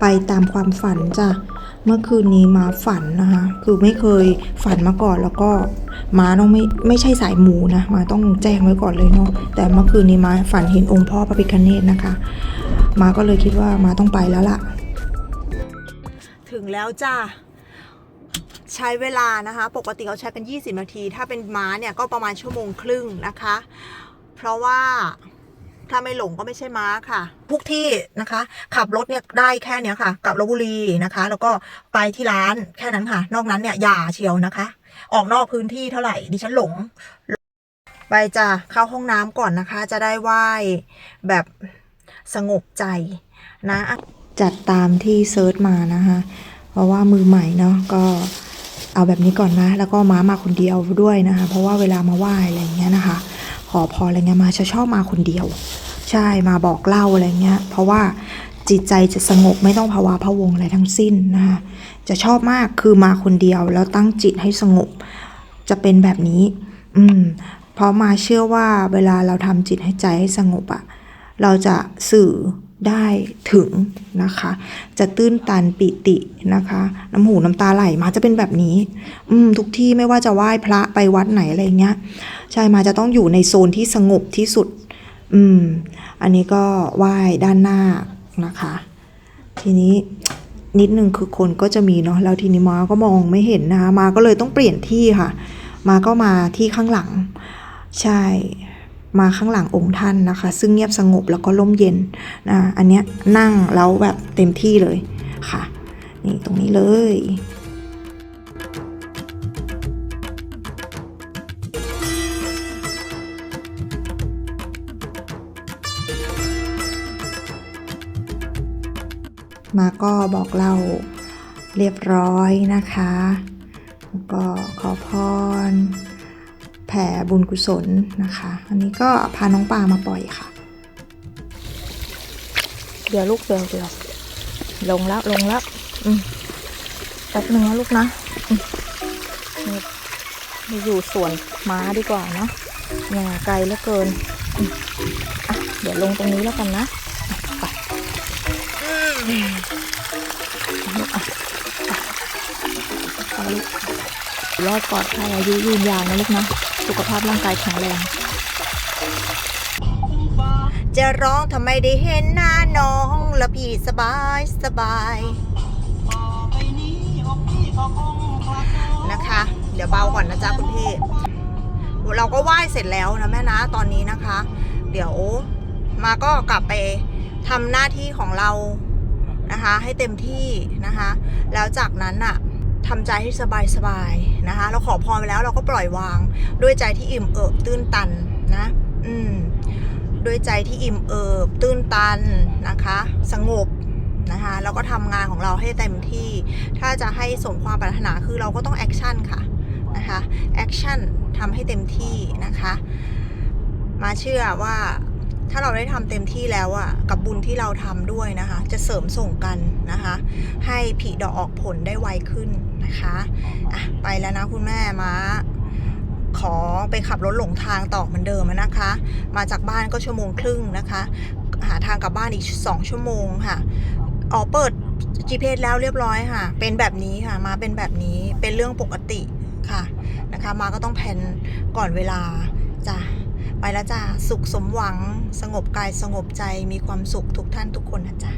ไปตามความฝันจ้ะ เมื่อคืนนี้มาฝันนะคะ คือไม่เคยฝันมาก่อนแล้วก็มาต้องไม่ไม่ใช่สายหมูนะ มาต้องแจ้งไว้ก่อนเลยเนาะ แต่เมื่อคืนนี้มาฝันเห็นองค์พ่อพระพิฆเนศนะคะ มาก็เลยคิดว่ามาต้องไปแล้วล่ะ ถึงแล้วจ้าใช้เวลานะคะ ปกติเขาใช้กัน 20 นาที ถ้าเป็นม้าเนี่ยก็ประมาณชั่วโมงครึ่งนะคะ เพราะว่า ถ้าไม่หลงก็ไม่ใช่ม้าค่ะ ทุกที่นะคะ ขับรถเนี่ยได้แค่เนี้ยค่ะกลับลบบุรีนะคะ แล้วก็ไปที่ร้านแค่นั้นค่ะ นอกนั้นเนี่ยอย่าเชียวนะคะ ออกนอกพื้นที่เท่าไหร่ดิฉันหลง ไปจ้ะเข้าห้องน้ำก่อนนะคะ จะได้ไหว้แบบสงบใจนะจัดตามที่เซิร์ชมานะคะ เพราะว่ามือใหม่เนาะก็เอาแบบนี้ก่อนนะ แล้วก็ม้ามาคนเดียวด้วยนะคะ เพราะว่าเวลามาไหว้อะไรอย่างเงี้ยนะคะ อพรอะไรเงี้ยมาจะชอบมาคนเดียว ใช่มาบอกเล่าอะไรเงี้ย เพราะว่าจิตใจจะสงบไม่ต้องภาวะพะวงอะไรทั้งสิ้นนะคะจะชอบมากคือมาคนเดียวแล้วตั้งจิตให้สงบ จะเป็นแบบนี้ อืม เพราะมาเชื่อว่าเวลาเราทำจิตให้ใจให้สงบอะเราจะสื่อ ได้ถึงนะคะ จะตื้นตันปิตินะคะ น้ำหูน้ำตาไหลมาจะเป็นแบบนี้ อืมทุกที่ไม่ว่าจะไหว้พระไปวัดไหนอะไรเงี้ยใช่มาจะต้องอยู่ในโซนที่สงบที่สุด อืม อันนี้ก็ไหว้ด้านหน้านะคะ ทีนี้นิดนึงคือคนก็จะมีเนาะแล้วทีนี้มาก็มองไม่เห็นนะคะมาก็เลยต้องเปลี่ยนที่ค่ะ มาก็มาที่ข้างหลัง ใช่ มาข้างหลังองค์ท่านนะคะ ซึ่งเงียบสงบแล้วก็ร่มเย็นนะอันเนี้ยนั่งแล้วแบบเต็มที่เลยค่ะ นี่ตรงนี้เลยมาก็บอกเล่าเรียบร้อยนะคะ แล้วก็ขอพร ผ่บุญกุศลนะคะ อันนี้ก็พาน้องปลามาปล่อยค่ะ เดี๋ยวลูกเดี๋ยวเดี๋ยวลงแล้วลงแล้วอืมแป๊บหนึ่งนะลูกนะอืมนี่ไปอยู่สวนม้าดีกว่าเนาะเนี่ยไกลเหลือเกินอืมอะเดี๋ยวลงตรงนี้แล้วกันนะอะไปลูกอะไปไปลูกรอดปลอดภัยอายุยืนยาวนะลูกนะ สุขภาพร่างกายแข็งแรง จะร้องทำไมได้เห็นหน้าน้องและพี่สบายสบายนะคะ เดี๋ยวเบาก่อนนะจ๊ะคุณพี่ เราก็ไหว้เสร็จแล้วนะแม่นะตอนนี้นะคะ เดี๋ยวมาก็กลับไปทำหน้าที่ของเรานะคะ ให้เต็มที่นะคะ แล้วจากนั้นน่ะ ทำใจให้สบายสบายๆนะคะ เราขอพรไปแล้วเราก็ปล่อยวาง ด้วยใจที่อิ่มเอิบตื้นตันนะ อืมด้วยใจที่อิ่มเอิบตื้นตันนะคะ สงบนะคะแล้วก็ทำงานของเราให้เต็มที่ ถ้าจะให้สมความปรารถนาคือเราก็ต้องแอคชั่นค่ะนะคะแอคชั่นทำให้เต็มที่นะคะ มาเชื่อว่า ถ้าเราได้ทำเต็มที่แล้วอะกับบุญที่เราทำด้วยนะคะ จะเสริมส่งกันนะคะ ให้ผลิดอกออกผลได้ไวขึ้นนะคะอะไปแล้วนะคุณแม่มาขอไปขับรถหลงทางต่อเหมือนเดิมนะคะ มาจากบ้านก็ชั่วโมงครึ่งนะคะ หาทางกลับบ้านอีก 2 ชั่วโมงค่ะอ๋อเปิด GPS แล้วเรียบร้อยค่ะ เป็นแบบนี้ค่ะ มาเป็นแบบนี้เป็นเรื่องปกติค่ะนะคะ มาก็ต้องแพนก่อนเวลาจ้ะ ไปแล้วจ้า สุขสมหวัง สงบกายสงบใจ มีความสุขทุกท่านทุกคนนะจ้า